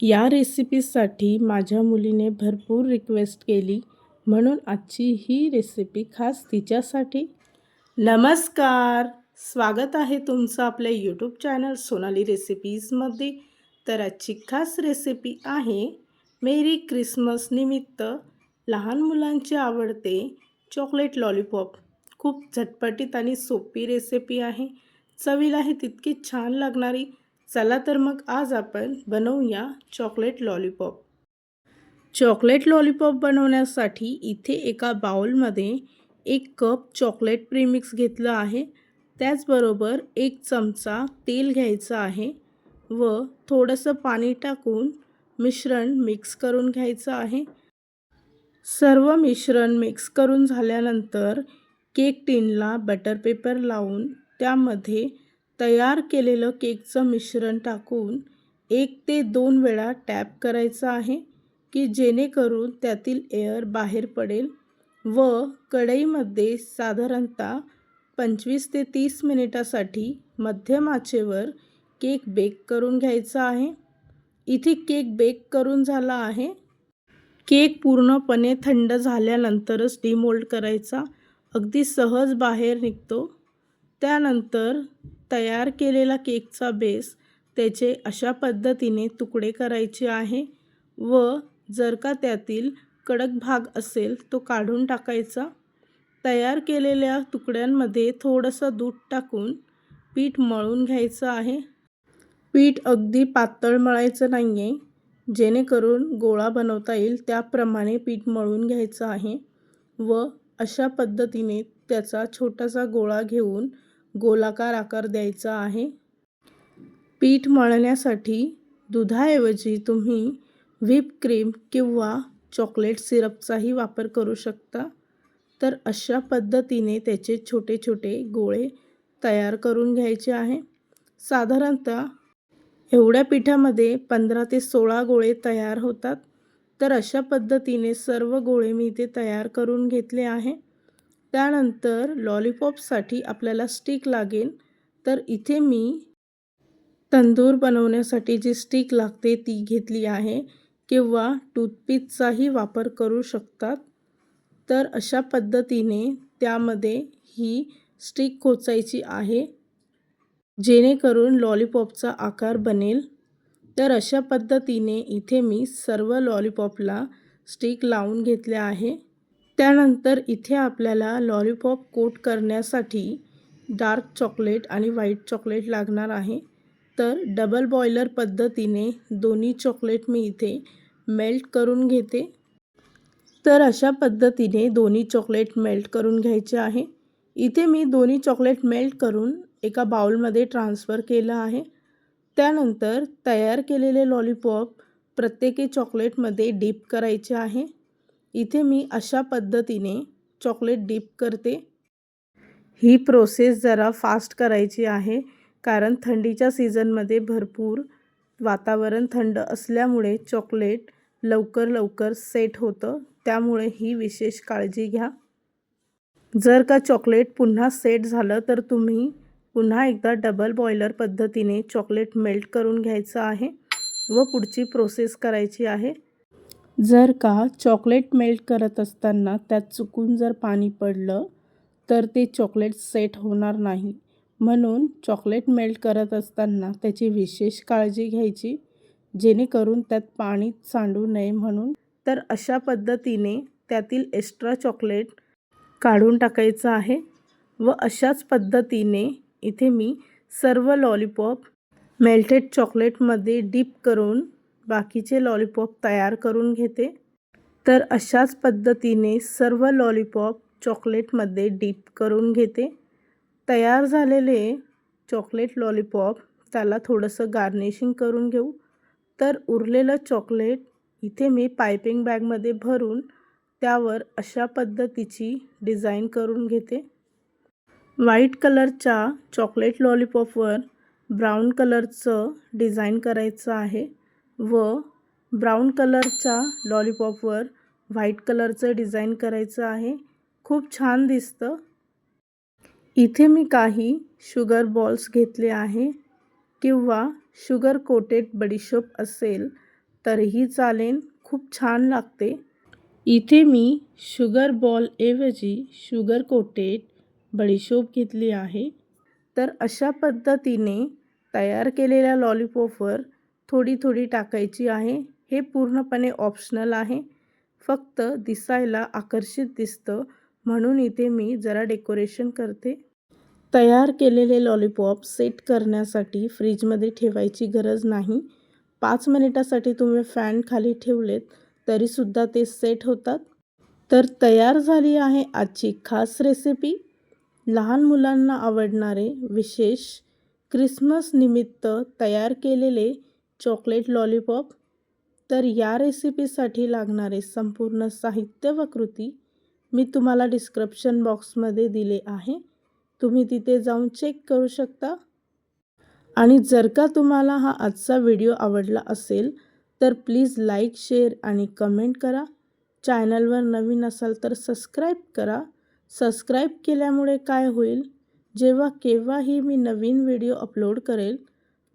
या रेसिपीसाठी माझ्या मुलीने भरपूर रिक्वेस्ट केली. म्हणून आजची ही रेसिपी खास तिच्यासाठी. नमस्कार! स्वागत आहे तुमचं आपल्या यूट्यूब चॅनल सोनाली रेसिपीजमध्ये तर आजची खास रेसिपी आहे मेरी क्रिसमस निमित्त लहान मुलांचे आवडते चॉकलेट लॉलीपॉप खूप झटपटीत आणि सोपी रेसिपी आहे. चवीलाही तितकी छान लागणारी चला तर मग आज आपण बनवूया चॉकलेट लॉलीपॉप चॉकलेट लॉलीपॉप बनवण्यासाठी इथे एका बाउलमध्ये एक कप चॉकलेट प्रीमिक्स घेतलं आहे. त्याचबरोबर एक चमचा तेल घ्यायचं आहे व थोडंसं पाणी टाकून मिश्रण मिक्स करून घ्यायचं आहे. सर्व मिश्रण मिक्स करून झाल्यानंतर केक टिनला बटर पेपर लावून त्यामध्ये तयार केलेलं केकचं मिश्रण टाकून एक ते दोन वेळा टॅप करायचं आहे की जेणेकरून त्यातील एअर बाहेर पडेल व कढईमध्ये साधारणतः पंचवीस ते तीस मिनिटासाठी मध्यम आचेवर केक बेक करून घ्यायचा आहे. इथे केक बेक करून झाला आहे. केक पूर्णपणे थंड झाल्यानंतरच डिमोल्ड करायचा. अगदी सहज बाहेर निघतो. त्यानंतर तयार केलेला केकचा बेस त्याचे अशा पद्धतीने तुकडे करायचे आहे व जर का त्यातील कडक भाग असेल तो काढून टाकायचा. तयार केलेल्या तुकड्यांमध्ये थोडंसं दूध टाकून पीठ मळून घ्यायचं आहे. पीठ अगदी पातळ मळायचं नाही आहे जेणेकरून गोळा बनवता येईल त्याप्रमाणे पीठ मळून घ्यायचं आहे व अशा पद्धतीने त्याचा छोटासा गोळा घेऊन गोलाकार आकार द्यायचा आहे. पीठ मळण्यासाठी दुधाऐवजी तुम्ही व्हीप क्रीम किंवा चॉकलेट सिरपचाही वापर करू शकता. तर अशा पद्धतीने त्याचे छोटे छोटे गोळे तयार करून घ्यायचे आहे. साधारणतः एवढ्या पिठामध्ये पंधरा ते सोळा गोळे तयार होतात. तर अशा पद्धतीने सर्व गोळे मी इथे तयार करून घेतले आहे. त्यानंतर लॉलीपॉपसाठी आपल्याला स्टिक लागेल. तर इथे मी तंदूर बनवण्यासाठी जी स्टिक लागते ती घेतली आहे किंवा टूथपिकचाही वापर करू शकतात. तर अशा पद्धतीने त्यामध्ये ही स्टिक खोचायची आहे. जेणेकरून लॉलीपॉपचा आकार बनेल. तर अशा पद्धतीने इथे मी सर्व लॉलीपॉपला स्टिक लावून घेतले आहे. त्यानंतर इथे आपल्याला लॉलीपॉप कोट करण्यासाठी डार्क चॉकलेट आणि व्हाईट चॉकलेट लागणार आहे. तर डबल बॉयलर पद्धतीने दोन्ही चॉकलेट मी इथे मेल्ट करून घेते. तर अशा पद्धतीने दोन्ही चॉकलेट मेल्ट करून घ्यायचे आहे. इथे मी दोन्ही चॉकलेट मेल्ट करून एका बाउलमध्ये ट्रान्सफर केलं आहे. त्यानंतर तयार केलेले लॉलीपॉप प्रत्येकी चॉकलेटमध्ये डीप करायचे आहे. इथे मी अशा पद्धतीने चॉकलेट डीप करते. ही प्रोसेस जरा फास्ट करायची आहे कारण थंडीच्या सीझनमध्ये भरपूर वातावरण थंड असल्यामुळे चॉकलेट लवकर लवकर सेट होतं. त्यामुळे ही विशेष काळजी घ्या. जर का चॉकलेट पुन्हा सेट झालं तर तुम्ही पुन्हा एकदा डबल बॉयलर पद्धतीने चॉकलेट मेल्ट करून घ्यायचं आहे व पुढची प्रोसेस करायची आहे. जर का चॉकलेट मेल्ट करत असताना त्यात चुकून जर पाणी पडलं तर ते चॉकलेट सेट होणार नाही. म्हणून चॉकलेट मेल्ट करत असताना त्याची विशेष काळजी घ्यायची जेणेकरून त्यात पाणी सांडू नये म्हणून. तर अशा पद्धतीने त्यातील एक्स्ट्रा चॉकलेट काढून टाकायचं आहे व अशाच पद्धतीने इथे मी सर्व लॉलीपॉप मेल्टेड चॉकलेटमध्ये डीप करून बाकीचे लॉलीपॉप तयार करून घेते. तर अशाच पद्धतीने सर्व लॉलीपॉप चॉकलेटमध्ये डीप करून घेते. तयार झालेले चॉकलेट लॉलीपॉप त्याला थोडंसं गार्निशिंग करून घेऊ. तर उरलेलं चॉकलेट इथे मी पायपिंग बॅगमध्ये भरून त्यावर अशा पद्धतीची डिझाईन करून घेते. व्हाईट कलरच्या चॉकलेट लॉलीपॉपवर ब्राऊन कलरचं डिझाईन करायचं आहे. व ब्राऊन कलरच्या लॉलीपॉपवर व्हाईट कलरचं डिझाईन करायचं आहे. खूप छान दिसतं. इथे मी काही शुगर बॉल्स घेतले आहे. किंवा शुगर कोटेड बडीशोप असेल तरीही चालेल. खूप छान लागते. इथे मी शुगर बॉलऐवजी शुगर कोटेड बडीशोप घेतली आहे. तर अशा पद्धतीने तयार केलेल्या लॉलीपॉपवर थोडी थोडी टाकायची आहे. हे पूर्णपणे ऑप्शनल आहे. फक्त दिसायला आकर्षित दिसतं. म्हणून इथे मी जरा डेकोरेशन करते. तयार केलेले लॉलीपॉप सेट करण्यासाठी फ्रीजमध्ये ठेवायची गरज नाही. पाच मिनिटासाठी तुम्ही फॅन खाली ठेवलेत तरीसुद्धा ते सेट होतात. तर तयार झाली आहे आजची खास रेसिपी लहान मुलांना आवडणारे विशेष क्रिसमस निमित्त तयार केलेले चॉकलेट लॉलीपॉप? तर या रेसिपीसाठी लागणारे संपूर्ण साहित्य व कृती मी तुम्हाला डिस्क्रिप्शन बॉक्समध्ये दिले आहे. तुम्ही तिथे जाऊन चेक करू शकता. आणि जर का तुम्हाला हा आजचा व्हिडिओ आवडला असेल तर प्लीज लाईक शेअर आणि कमेंट करा. चॅनलवर नवीन असाल तर सबस्क्राईब करा. सबस्क्राईब केल्यामुळे काय होईल? जेव्हा केव्हाही मी नवीन व्हिडिओ अपलोड करेल